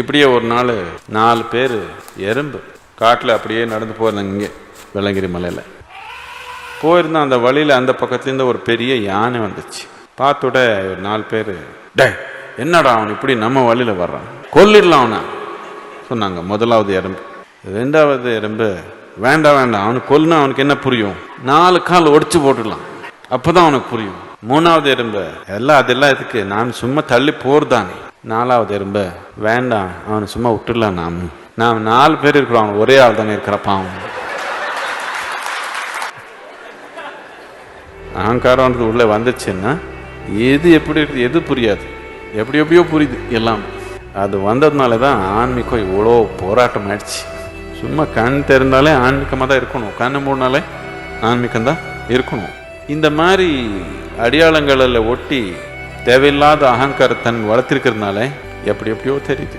இப்படியே ஒரு நாள் நாலு பேர் எறும்பு. காட்டில் அப்படியே நடந்து போயிருந்தாங்க இங்கே வெள்ளங்கிரி மலையில். போயிருந்தோம் அந்த வழியில் அந்த பக்கத்துலேருந்து ஒரு பெரிய யானை வந்துச்சு. பார்த்துட ஒரு நாலு பேர் டே என்னடா அவன் இப்படி நம்ம வழியில் வர்றான்? கொல்லிடலாம் அவனை. சொன்னாங்க முதலாவது எறும்பு. ரெண்டாவது எறும்பு வேண்டாம் வேண்டாம் அவனுக்கு கொல்லுனா அவனுக்கு என்ன புரியும்? நாலு கால் ஒடிச்சு போட்டுடலாம். அப்போ தான் அவனுக்கு புரியும். மூணாவது எறும்பு எல்லாம் அதெல்லாம் இதுக்கு நான் சும்மா தள்ளி போர்தானே நாலாவது எறும்பு. வேண்டாம் அவனை சும்மா விட்டுடலாம் நாம். நாம் நாலு பேர் இருக்கிறோம் அவன் ஒரே ஆள் தானே இருக்கிறப்பான் அவன் உள்ளே வந்துச்சுன்னா எது எப்படி இருக்குது எது புரியாது. எப்படி எப்படியோ புரியுது எல்லாம். அது வந்ததுனால தான் ஆன்மீகம் இவ்வளோ போராட்டம் ஆயிடுச்சு சும்மா கண் தெரிந்தாலே ஆன்மீகமாக தான் இருக்கணும். கண்ணு மூடினாலே ஆன்மீகம் தான் இருக்கணும். இந்த மாதிரி அடையாளங்களில் ஒட்டி தேவையில்லாத அகங்காரத்தன் வளர்த்திருக்கிறதுனால எப்படி எப்படியோ தெரியுது.